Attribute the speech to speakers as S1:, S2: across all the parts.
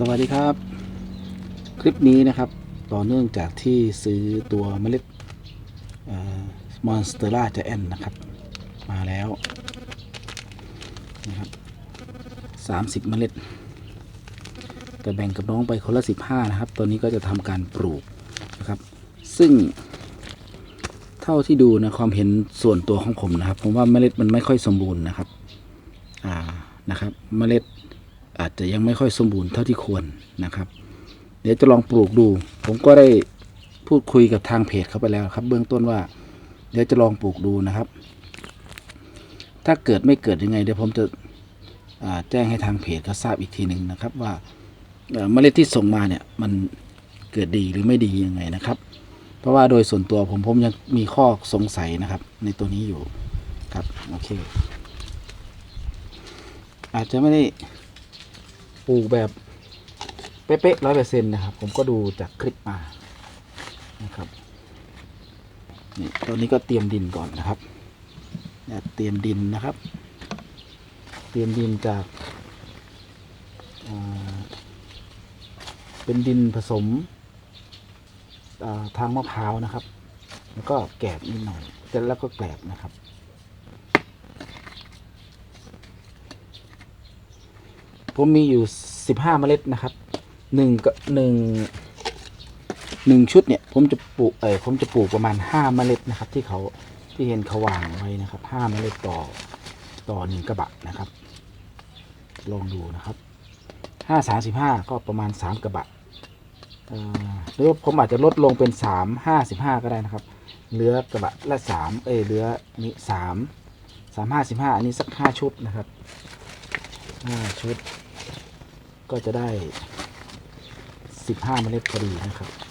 S1: สวัสดีครับ คลิปนี้นะครับ ต่อเนื่องจากที่ซื้อตัวเมล็ดมอนสเตอร่าจะแอนนะครับ มาแล้วนะครับสามสิบเมล็ด แต่แบ่งกับน้องไปคนละสิบห้านะครับ ตอนนี้ก็จะทำการปลูกนะครับ ซึ่ง เท่าที่ดูนะความเห็นส่วนตัวของผมนะครับ ผมว่าเมล็ดมันไม่ค่อยสมบูรณ์นะครับ อ่านะครับ เมล็ด อาจจะยังไม่ค่อยสมบูรณ์เท่าที่ควรนะครับ เดี๋ยวจะลองปลูกดู ผมก็ได้พูดคุยกับทางเพจเขาไปแล้วครับ เบื้องต้นว่า เดี๋ยวจะลองปลูกดูนะครับ ถ้าเกิดไม่เกิดยังไง เดี๋ยวผมจะแจ้งให้ทางเพจเขาทราบอีกทีหนึ่งนะครับ ว่าเอ่อเมล็ดที่ส่งมาเนี่ยมันเกิดดีหรือไม่ดียังไงนะครับ เพราะว่าโดยส่วนตัวผมผมยังมีข้อสงสัยนะครับ ในตัวนี้อยู่ครับโอเค อาจจะไม่ได้ ปลูกแบบเป๊ะๆร้อยเปอร์เซ็นต์นะครับ ผมก็ดูจากคลิปมานะครับนี่ตอนนี้ก็เตรียมดินก่อนนะครับเนี่ยเตรียมดินนะครับ เตรียมดินจากเป็นดินผสมทางมะพร้าวนะครับ แล้วก็แกบนิดหน่อยเสร็จแล้วก็แกลบนะครับ ผมมีอยู่สิบห้าเมล็ดนะครับหนึ่งก็หนึ่งหนึ่งชุดเนี่ยผมจะปลูกเออผมจะปลูกประมาณห้าเมล็ดนะครับ ที่เขาที่เห็นเขาวางไว้นะครับห้าเมล็ดต่อต่อหนึ่งกระบะนะครับ ลองดูนะครับห้าสามสิบห้าก็ประมาณสามกระบะอ่าหรือว่าผมอาจจะลดลงเป็นสามห้าสิบห้าก็ได้นะครับ เหลือกระบะละสามเอ้ยเหลือนี่สามสามห้าสิบห้าอันนี้สักห้าชุดนะครับห้าชุด ก็จะได้ 15 เมล็ดพอดีนะครับ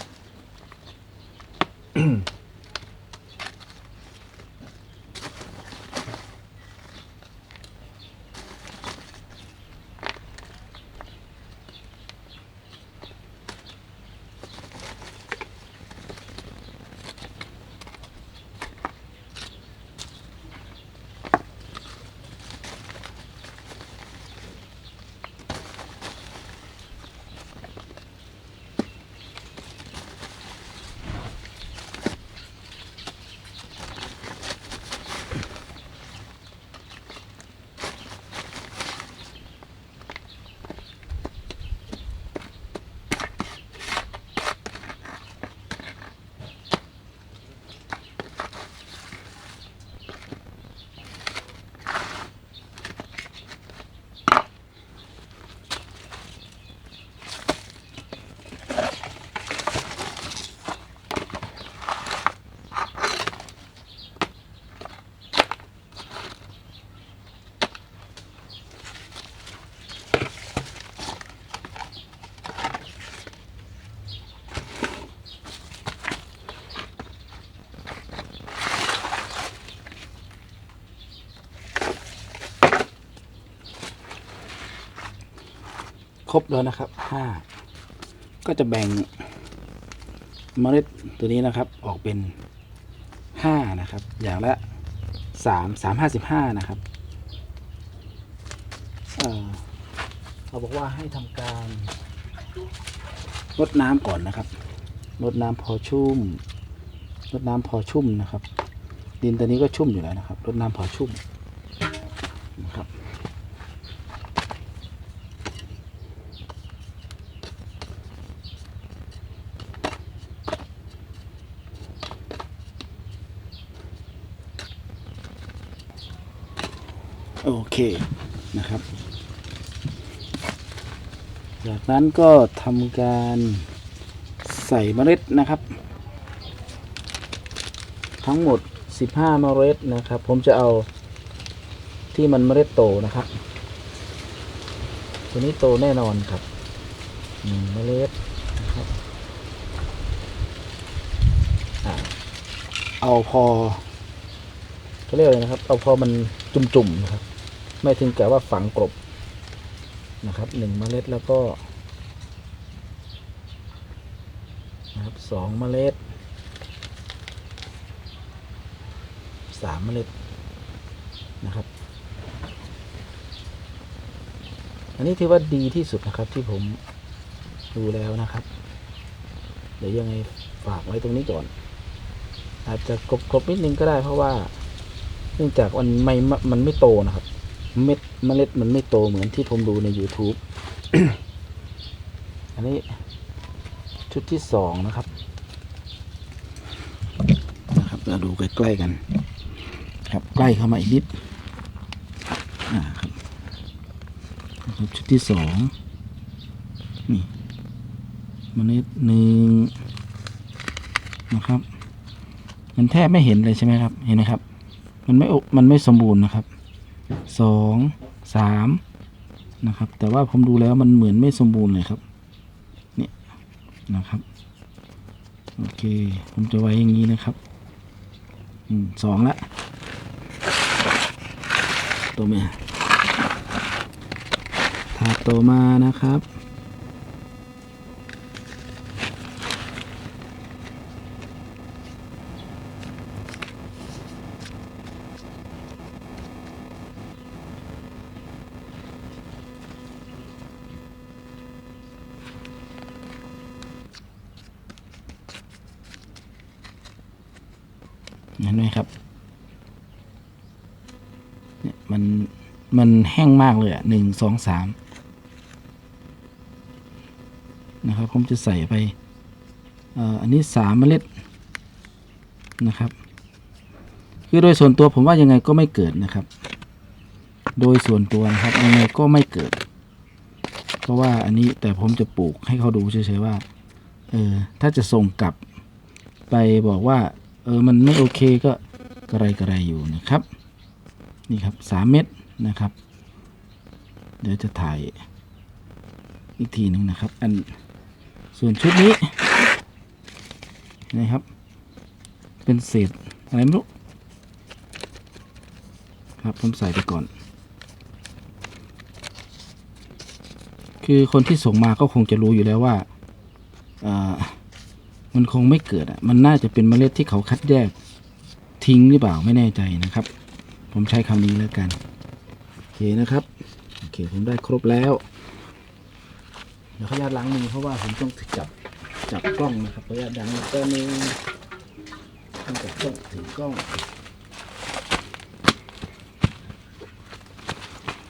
S1: ครบแล้วนะครับห้าก็จะแบ่งเมล็ดตัวนี้นะครับออกเป็นห้านะครับ อย่างละสามสามห้าสิบห้านะครับเเขาบอกว่าให้ทำการรดน้ำก่อนนะครับรดน้ำพอชุ่มรดน้ำพอชุ่มนะครับ ดินตัวนี้ก็ชุ่มอยู่แล้วนะครับรดน้ำพอชุ่มนะครับ โอเคนะครับ จากนั้นก็ทำการใส่เมล็ดนะครับ ทั้งหมด 15 เมล็ดนะครับ ผมจะเอาที่มันเมล็ดโตนะครับ ตัวนี้โตแน่นอนครับหนึ่งเมล็ดนะครับอเอาพอเขาเรียกอะไรนะครับ เอาพอมันจุ่มๆนะครับ ไม่ถึงกับว่าฝังกลบนะครับหนึ่งเมล็ดแล้วก็นะครับสองเมล็ดสามเมล็ดนะครับ อันนี้ถือว่าดีที่สุดนะครับที่ผมดูแล้วนะครับ เดี๋ยวยังไงฝากไว้ตรงนี้ก่อน อาจจะกรบๆนิดนึงก็ได้เพราะว่า เนื่องจากมันไม่มันไม่โตนะครับ เม็ดเมล็ดมันไม่โตเหมือนที่ผมดูใน YouTube อันนี้ชุดที่สองนะครับนะครับเราดูใกล้ๆกัน ครับใกล้เข้ามาอีกนิดครับนะครับชุดที่สองนี่เมล็ดหนึ่งนะครับ มันแทบไม่เห็นเลยใช่ไหมครับ เห็นไหมครับ มันไม่อกมันไม่สมบูรณ์นะครับ สองสามนะครับ แต่ว่าผมดูแล้วมันเหมือนไม่สมบูรณ์เลยครับ เนี่ยนะครับ โอเค ผมจะไว้อย่างนี้นะครับอืมสองละ ตัวเมียถาดต่อมานะครับ นไหมครับเนี่ยมันมันแห้งมากเลยอะหนึ่งสองสามนะครับ ผมจะใส่ไปเอ่ออันนี้สามเมล็ดนะครับ คือโดยส่วนตัวผมว่ายังไงก็ไม่เกิดนะครับ โดยส่วนตัวนะครับยังไงก็ไม่เกิด เพราะว่าอันนี้แต่ผมจะปลูกให้เขาดูเฉยๆว่าเออถ้าจะส่งกลับไปบอกว่า เออมันไม่โอเคก็กระไรกระไรอยู่นะครับ นี่ครับสามเม็ดนะครับ เดี๋ยวจะถ่ายอีกทีหนึ่งนะครับ อันส่วนชุดนี้นะครับ เป็นเศษอะไรไม่รู้ครับผมใส่ไปก่อน คือคนที่ส่งมาก็คงจะรู้อยู่แล้วว่าอ่า มันคงไม่เกิดอะ มันน่าจะเป็นเมล็ดที่เขาคัดแยกทิ้งหรือเปล่าไม่แน่ใจนะครับ ผมใช้คำนี้แล้วกันโอเคนะครับโอเคผมได้ครบแล้วเดี๋ยวขออนุญาตล้างมือเพราะว่าผมต้องจับจับกล้องนะครับขออนุญาตล้างมือแป๊บนึงต้องจับกล้องถือกล้อง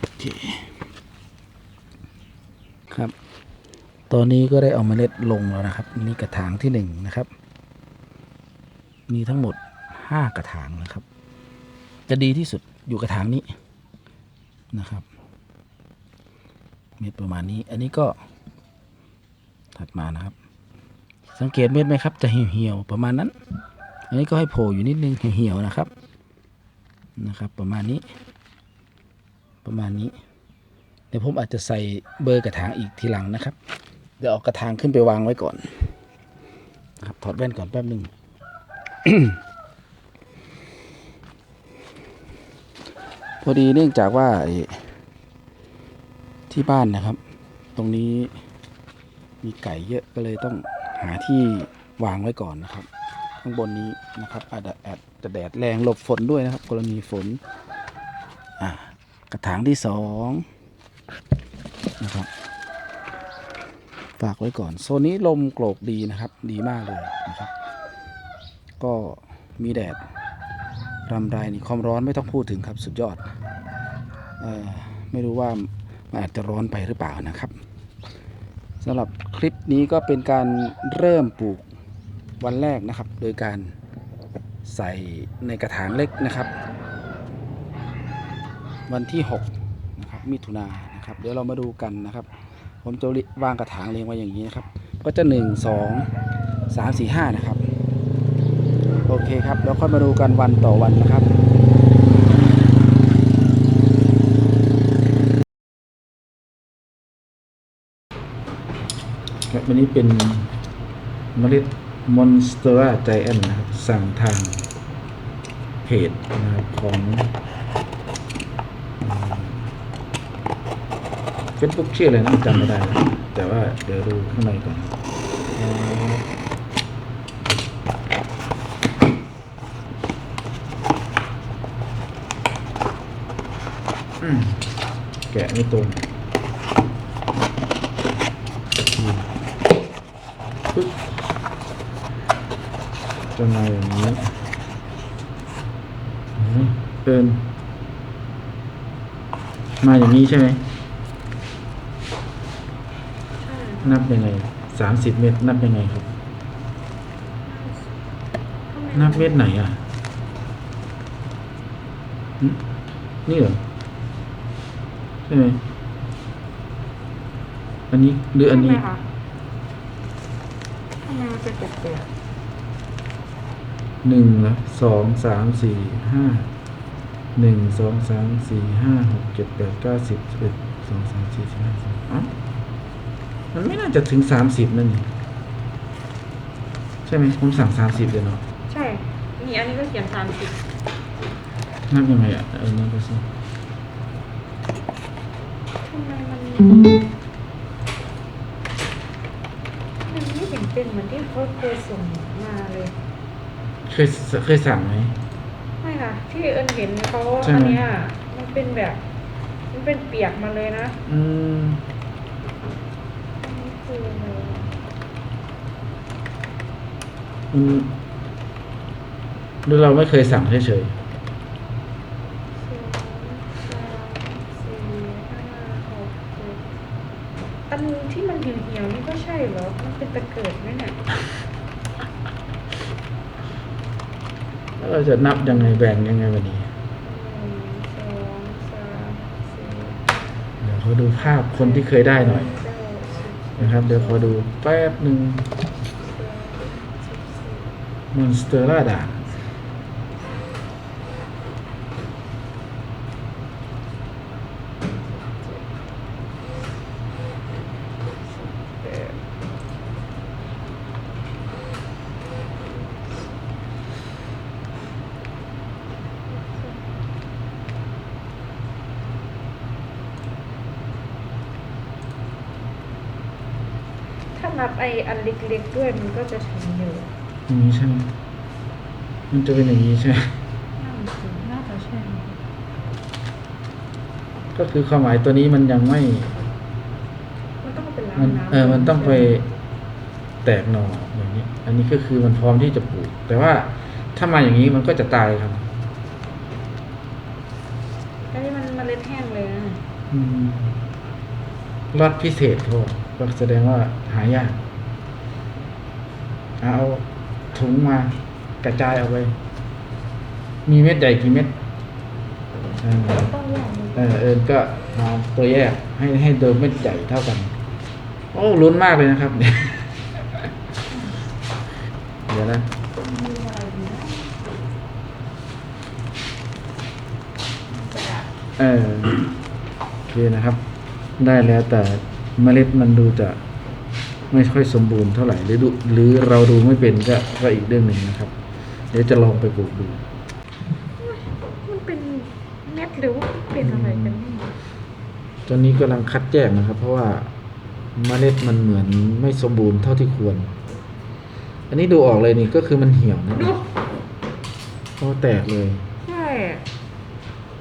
S1: โอเคครับ ตอนนี้ก็ได้เอาเมล็ดลงแล้วนะครับ นี่กระถางที่หนึ่งนะครับ มีทั้งหมดห้ากระถางนะครับ จะดีที่สุดอยู่กระถางนี้นะครับ เม็ดประมาณนี้ อันนี้ก็ถัดมานะครับ สังเกตเม็ดไหมครับ จะเหี่ยวๆประมาณนั้น อันนี้ก็ให้โผล่อยู่นิดนึงเหี่ยวๆนะครับนะครับ ประมาณนี้ ประมาณนี้เดี๋ยวผมอาจจะใส่เบอร์กระถางอีกทีหลังนะครับ เดี๋ยวเอากระถางขึ้นไปวางไว้ก่อนนะครับถอดแว่นก่อนแป๊บหนึ่งพอดีเนื่องจากว่าไอ้ที่บ้านนะครับ ตรงนี้มีไก่เยอะก็เลยต้องหาที่วางไว้ก่อนนะครับ ข้างบนนี้นะครับ อาจจะอาจจะแดดแรงหลบฝนด้วยนะครับ กรณีฝนอะกระถางที่สองนะครับ ฝากไว้ก่อน โซนนี้ลมโกรกดีนะครับ ดีมากเลยนะครับ ก็มีแดดรำไรนี่ความร้อนไม่ต้องพูดถึงครับสุดยอดออไม่รู้ว่ามันอาจจะร้อนไปหรือเปล่านะครับสำหรับคลิปนี้ก็เป็นการเริ่มปลูกวันแรกนะครับ โดยการใส่ในกระถางเล็กนะครับ วันที่6นะครับมิถุนายนนะครับ เดี๋ยวเรามาดูกันนะครับ ผมจะวางกระถางเรียงไว้อย่างนี้นะครับ ก็จะ 1 2 3 4 5 นะครับ โอเคครับ แล้วค่อยมาดูกันวันต่อวันนะครับครับวันนี้เป็นเมล็ดมอนสเตอร่าไจแอนนะครับ สั่งทางเพจนะครับของ เฟซบุ๊กชื่ออะไรนะจำไม่ได้ แต่ว่าเดี๋ยวดูข้างในก่อนแกะไม่ตรงปึ๊บจะมาอย่างนี้เอินมาอย่างนี้ใช่ไหม
S2: ใช่
S1: นับยังไงสามสิบเมตร นับยังไงครับ
S2: ทำไม
S1: นับเมตรไหนอะหึนี่เหรอ ใช่ไหม อันนี้หรืออันนี้
S2: ทำไมคะทำไมมันเป็นแปลก
S1: หนึ่งเหรอสองสามสี่ห้าหนึ่งสองสามสี่ห้าหกเจ็ดแปดเก้าสิบสิบเอ็ดสองสามสี่สิบห้าสิบอ๋อ มันไม่น่าจะถึงสามสิบนั่นนี่ใช่ไหมผมสั่งสามสิบเลยเนาะ
S2: ๆใช่ นี่อันนี้ก็เขียนสามสิบ
S1: นับยังไงอะเออนับไปสิ
S2: ทำไมมันมันไม่เห็นเป็นเหมือนที่เขาเคยส่งมาเลย
S1: เคยเคยสั่งไหม
S2: ไม่ค่ะที่เอิญเห็นเขา
S1: ใช่ไหม
S2: อันเนี้ยมันเป็นแบบ มันเป็นเปียกมาเลยนะ
S1: อืม
S2: อันนี้คืออะไร
S1: อืม หรือเราไม่เคยสั่งเฉย
S2: สองสามสี่ห้าหกเจ็ดอันที่มันเหี่ยวๆนี่ก็ใช่เหรอ มันเป็นตะเกิดไหมเนี่ย
S1: ๆแล้วเราจะนับยังไงแบ่งยังไงวันนี้
S2: หนึ่งสองสามสี่
S1: เดี๋ยวขอดูภาพคนที่เคยได้หน่อย
S2: เก้าสิบ
S1: นะครับ เดี๋ยวขอดูแป๊บหนึ่งมอนสเตอร่าด่าง
S2: แปดถ้า นับไออันเล็กๆด้วยมันก็จะถึงอยู่
S1: อย่างนี้ใช่ไหมมันจะเป็นอย่างนี้ใช่ไหม
S2: น่าจะน่าจะใช่
S1: ก็คือความหมายตัวนี้มันยังไม่
S2: มันต้องเป็นล้าง
S1: มัน
S2: น้ำ
S1: เออมันต้องไปแตกหน่ออย่างนี้ อันนี้ก็คือมันพร้อมที่จะปลูก แต่ว่าถ้ามาอย่างนี้มันก็จะตายครับ
S2: อันนี้มันเมล็ดแห้งเลยนะ
S1: อืมรอดพิเศษเขาบอ ก็แสดงว่าหายากเอาถุงมากระจายเอาไป มีเม็ดใหญ่กี่เม็ดเออ
S2: ต้อ
S1: เออเอิญก็เอาตัวแยกให้ให้เดิมเม็ดใหญ่เท่ากัน โอ้ลุ้นมากเลยนะครับ เดี๋ยวนะเออโอเคนะครับ ได้แล้วแต่ เมล็ดมันดูจะไม่ค่อยสมบูรณ์เท่าไหร่หรือดูหรือเราดูไม่เป็นก็ก็อีกเรื่องหนึ่งนะครับ เดี๋ยวจะลองไปปลูกดู
S2: มันเป็นเม็ดหรือว่าเป็นอะไรกันแน่
S1: ตอนนี้กำลังคัดแยกนะครับ เพราะว่าเมล็ดมันเหมือนไม่สมบูรณ์เท่าที่ควร อันนี้ดูออกเลยนี่ก็คือมันเหี่ยวนะ
S2: ดู
S1: เพราะแตกเลย
S2: ใช่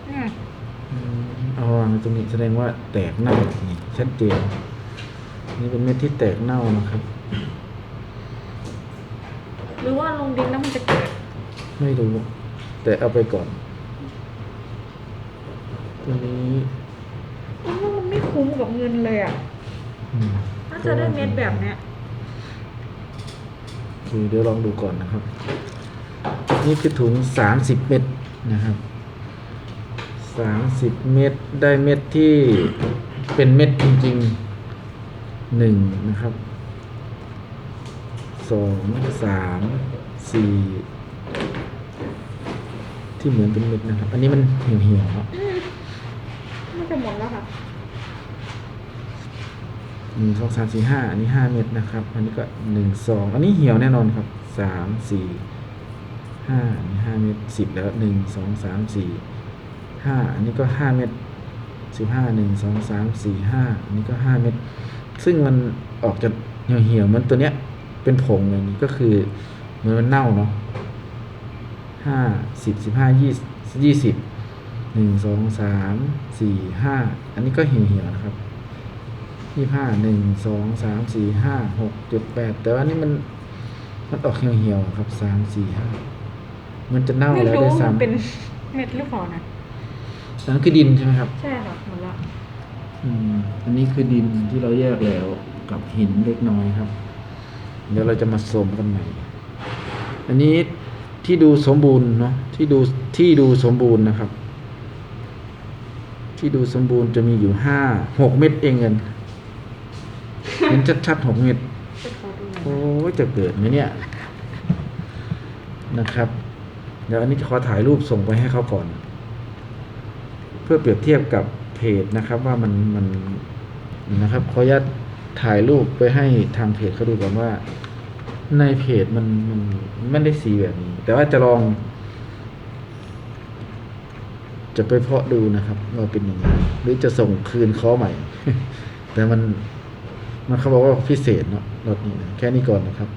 S2: เนี่ย
S1: อืม เอาวางไว้ตรงนี้แสดงว่าแตกเน่านี่ชัดเจนนี่เป็นเม็ดที่แตกเน่านะครับ
S2: หรือว่าลงดินแล้วมันจะเกิด
S1: ไม่รู้ แต่เอาไปก่อนตัวนี้
S2: มันว่ามันไม่คุ้มกับเงินเลยอะ
S1: อืม
S2: ถ้าจะได้เม็ดแบบเนี้ย
S1: โอเคเดี๋ยวลองดูก่อนนะครับ นี่คือถุงสามสิบเม็ดนะครับ สามสิบเม็ดได้เม็ดที่เป็นเม็ดจริงๆหนึ่งนะครับสองสามสี่ที่เหมือนเป็นเม็ดนะครับ อันนี้มันเหี่ยวๆเนาะ
S2: มันจะหมดแล้วค่ะ
S1: หนึ่งสองสามสี่ห้าอันนี้ห้าเม็ดนะครับ อันนี้ก็หนึ่งสองอันนี้เหี่ยวแน่นอนครับสามสี่ห้าอันนี้ห้าเม็ดสิบแล้วหนึ่งสองสามสี่ ห้าอันนี้ก็ห้าเม็ดสิบห้าหนึ่งสองสามสี่ห้าอันนี้ก็ห้าเม็ดซึ่งมันออกจะเหี่ยวๆมือนตัวเนี้ยเป็นผงเลยนี่ก็คือเหมือนมันเน่าเนาะห้าสิบสิบห้ายี่ยี่สิบหนึ่งสองสามสี่ห้าอันนี้ก็เหี่ยวเหี่ยวๆนะครับยี่ห้าหนึ่งสองสามสี่ห้าหกเจ็ดแปดแต่ว่านี่มันมันออกเหี่ยวๆครับสามสี่ห้ามันจะเน่าแล้ว
S2: รู้
S1: ด้วย
S2: มัน
S1: ซ้ำ
S2: เป็นเม็ดหรือเปล่านะ
S1: นนั้นคือดินใช่ไหมครับ
S2: ใช่ค่ะหมดละ
S1: อืมอันนี้คือดินที่เราแยกแล้วกับหินเล็กน้อยครับ เดี๋ยวเราจะมาสมกันใหม่ อันนี้ที่ดูสมบูรณ์เนาะที่ดูที่ดูสมบูรณ์นะครับ ที่ดูสมบูรณ์จะมีอยู่ห้าหกเม็ดเองเงินเห็นชัดๆหกเม็ด
S2: จะขอดูหน่อย
S1: โอ้ยจะเกิดไหมเนี่ยนะครับ เดี๋ยวอันนี้จะขอถ่ายรูปส่งไปให้เขาก่อน เพื่อเปรียบเทียบกับเพจนะครับว่ามันมันนะครับขออนุญาตถ่ายรูปไปให้ทางเพจเขาดูก่อนว่า ในเพจมันมันไม่ได้สีแบบนี้ แต่ว่าจะลอง จะไปเพาะดูนะครับว่าเป็นยังไงหรือจะส่งคืนเขาใหม่ แต่มันมันเขาบอกว่าพิเศษเนาะรถนี้นะแค่นี้ก่อนนะครับ